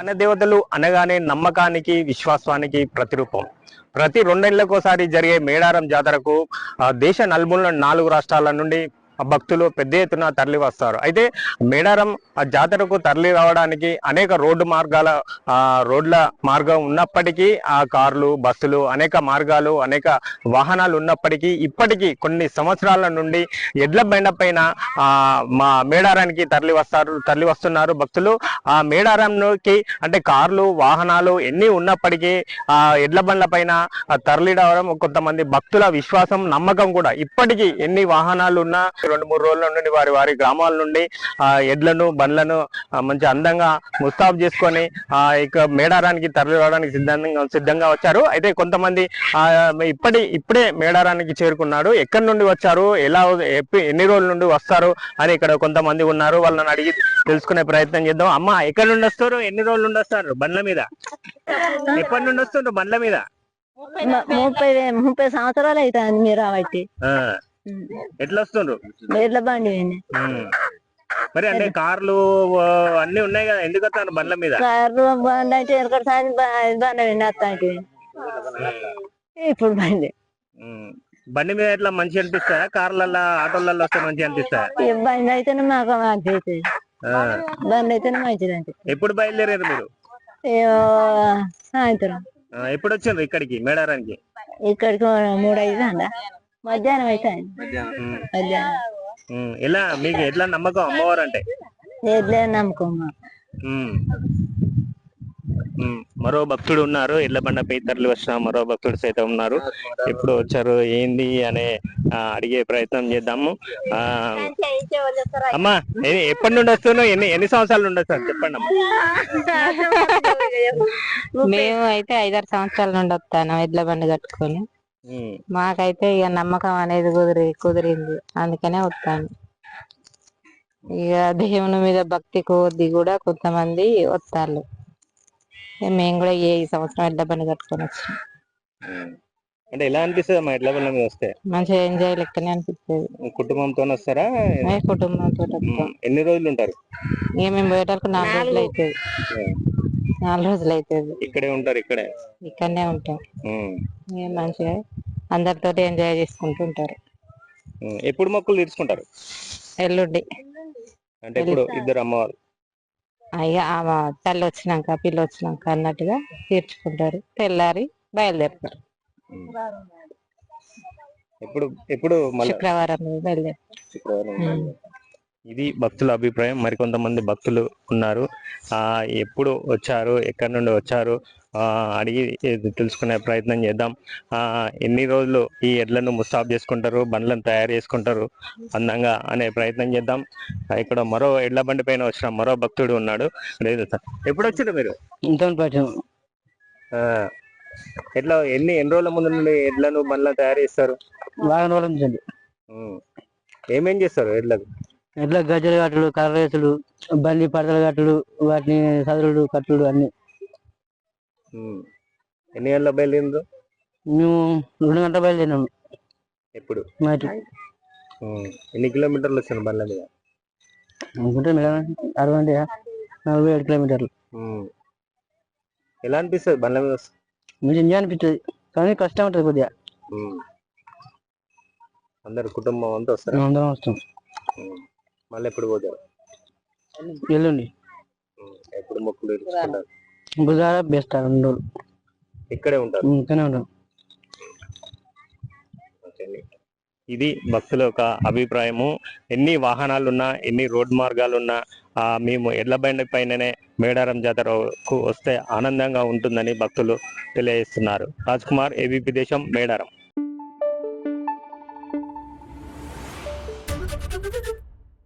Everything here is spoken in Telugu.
వనదేవతలు అనగానే నమ్మకానికి విశ్వాసానికి ప్రతిరూపం. ప్రతి రెండేళ్ళకోసారి జరిగే మేడారం జాతరకు దేశ నలుమూల నాలుగు రాష్ట్రాల నుండి భక్తులు పెద్ద ఎత్తున తరలి వస్తారు. అయితే మేడారం జాతరకు తరలి రావడానికి అనేక రోడ్డు మార్గాల రోడ్ల మార్గం ఉన్నప్పటికీ ఆ కార్లు బస్సులు అనేక మార్గాలు అనేక వాహనాలు ఉన్నప్పటికీ ఇప్పటికీ కొన్ని సంవత్సరాల నుండి ఎడ్ల బండ పైన మా మేడారానికి తరలి వస్తారు తరలి వస్తున్నారు భక్తులు. ఆ మేడారంకి అంటే కార్లు వాహనాలు ఎన్ని ఉన్నప్పటికీ ఆ ఎడ్ల బండ్ల పైన తరలిడవడం కొంతమంది భక్తుల విశ్వాసం నమ్మకం కూడా. ఇప్పటికీ ఎన్ని వాహనాలు ఉన్నా రెండు మూడు రోజుల నుండి వారి వారి గ్రామాల నుండి ఆ ఎడ్లను బండ్లను మంచి అందంగా ముస్తాబు చేసుకొని ఆ ఇక మేడారానికి తరలి రావడానికి సిద్ధంగా సిద్ధంగా వచ్చారు. అయితే కొంతమంది ఆ ఇప్పటి ఇప్పుడే మేడారానికి చేరుకున్నాడు. ఎక్కడి నుండి వచ్చారు? ఎలా ఎన్ని రోజుల నుండి వస్తారు? అని ఇక్కడ కొంతమంది ఉన్నారు. వాళ్ళని అడిగి తెలుసుకునే ప్రయత్నం చేద్దాం. అమ్మ ఎక్కడి నుండి వస్తారు? ఎన్ని రోజుల నుండి వస్తారు? బండ్ల మీద? ఎప్పటి నుండి వస్తుండ్రు బండ్ల మీద? ముప్పై ముప్పై సంవత్సరాలు అవుతుంది మీరు రాబట్టి ఆ, ఎట్లా వస్తుండ్రు ఎడ్ల బండి. మరి అంటే కార్లు అన్ని ఉన్నాయి కదా ఎందుకు వస్తారు బండ్ల మీద? కారు బండి అంటే బ- బండి ఇప్పుడు బండి. బండి మీద ఎట్లా మంచి అనిపిస్తాయా? కార్లల్లో ఆటోలలో వస్తే మంచి అనిపిస్తాయా? ఈ బండి అయితేనే మాకు మంచి ఆ. బండి అయితేనే మంచిది అంటే ఎప్పుడు బయలుదేరారు మీరు? సాయంత్రం. ఎప్పుడు వచ్చిండ్రు ఇక్కడికి మేడారానికి? ఇక్కడికి మూడు ఐదు అందా మధ్యాహ్నం ఉమ్. మధ్యాహ్నం. ఎలా మీకు ఎట్లా నమ్మకం అమ్మవారు అంటే ఎడ్లే నమ్మకం. మరో భక్తుడు ఉన్నారు. ఇళ్ళ బండపై తరలి వచ్చిన మరో భక్తుడు సైతం ఉన్నారు. ఎప్పుడు వచ్చారు ఏంది అనే అడిగే ప్రయత్నం చేద్దాము. ఆ అమ్మా ఎప్పటి నుండి వస్తున్నావు? ఎన్ని ఎన్ని సంవత్సరాల నుండి వస్తారు చెప్పండి అమ్మా. మేము అయితే ఐదారు సంవత్సరాల నుండి వస్తాను ఎడ్ల బండి కట్టుకొని. మాకైతే ఇక నమ్మకం అనేది కుదిరి కుదిరింది. అందుకనే వస్తాను ఇక దేవుని మీద భక్తి కొద్ది కూడా కొంతమంది వస్తారు మేము కూడా ఏ సంవత్సరం ఎడ్ల బండి కట్టుకొని వచ్చాం ఉమ్. అంటే ఎలా అనిపిస్తుంది అమ్మా ఎడ్ల బండ్ల మీద వస్తే? మంచిగా ఎంజాయ్ లెక్కనే అనిపిస్తుంది. కుటుంబంతో వస్తారా? కుటుంబంతో. ఎన్ని రోజులు ఉంటారు? ఇక మేము పోయేటరకు నాలుగు రోజులు అవుతుంది నాలుగు రోజులు అవుతుంది ఇక్కడే ఉంటారు ఇక్కడే? ఇక్కడనే ఉంటాం. మంచిగా అందరితోటి ఎంజాయ్ చేసుకుంటూ ఉంటారు. ఎప్పుడు మొక్కులు తీర్చుకుంటారు? ఎల్లుండి. అంటే ఇప్పుడు ఇద్దరు అమ్మవారు. అయ్యా తల్లి వచ్చినాక పిల్ల వచ్చినాక అన్నట్టుగా తీర్చుకుంటారు. తెల్లారి బయలుదేరుతారు. ఎప్పుడు? ఎప్పుడు శుక్రవారం బయలుదేరుతారు. శుక్రవారం. ఇది భక్తుల అభిప్రాయం. మరికొంతమంది భక్తులు ఉన్నారు. ఆ ఎప్పుడు వచ్చారు? ఎక్కడి నుండి వచ్చారు? ఆ అడిగి తెలుసుకునే ప్రయత్నం చేద్దాం. ఆ ఎన్ని రోజులు ఈ ఎడ్లను ముస్తాబ్ చేసుకుంటారు? బండ్లను తయారు చేసుకుంటారు? అందంగా అనే ప్రయత్నం చేద్దాం. ఇక్కడ మరో ఎడ్ల బండి పైన వచ్చిన మరో భక్తుడు ఉన్నాడు. లేదు సార్. ఎప్పుడు వచ్చారు మీరు? ఆ, ఎట్లా ఎన్ని ఎన్ని రోజుల ముందు నుండి ఎడ్లను బండ్లను తయారు చేస్తారు? వారం రోజుల నుంచి అండి. ఉమ్. ఏమేం చేస్తారు ఎడ్లకు? ఎట్లా గజ్జలు కట్టుడు కర్ర రేసులు బండి పడతలు కట్టుడు వాటిని సదురుడు కట్టుడు అన్ని. ఎన్ని గంటల బయలుదేరిండ్రు? మేము రెండు గంటల బయలుదేరినాము. ఎప్పుడు? నైట్. ఎన్ని కిలోమీటర్లు వచ్చాను బండ్ల మీద? అనుకుంటే మేడం అరవై నలభై ఏడు కిలోమీటర్లు. ఎలా అనిపిస్తుంది బండ్ల మీద? మంచి ఎంజాయ్ అనిపిస్తుంది కానీ కష్టం ఉంటుంది కొద్దిగా. అందరు కుటుంబం అంతా వస్తారు? అందరం వస్తాం. మళ్ళీ ఎప్పుడు పోతారు? ఎల్లుండి. ఎప్పుడు మొక్కులు తీర్చుకుంటారు బేస్తారు రెండు రోజులు. ఇక్కడే ఉంటారు? ఇంకనే ఉంటాం. ఓకే అండి. ఇది భక్తుల యొక్క అభిప్రాయము. ఎన్ని వాహనాలున్నా ఎన్ని రోడ్ మార్గాలున్నా ఆ, మేము ఎడ్ల బండి పైననే మేడారం జాతరకు వస్తే ఆనందంగా ఉంటుందని భక్తులు తెలియజేస్తున్నారు. రాజ్ కుమార్ ఏబీపీ దేశం మేడారం.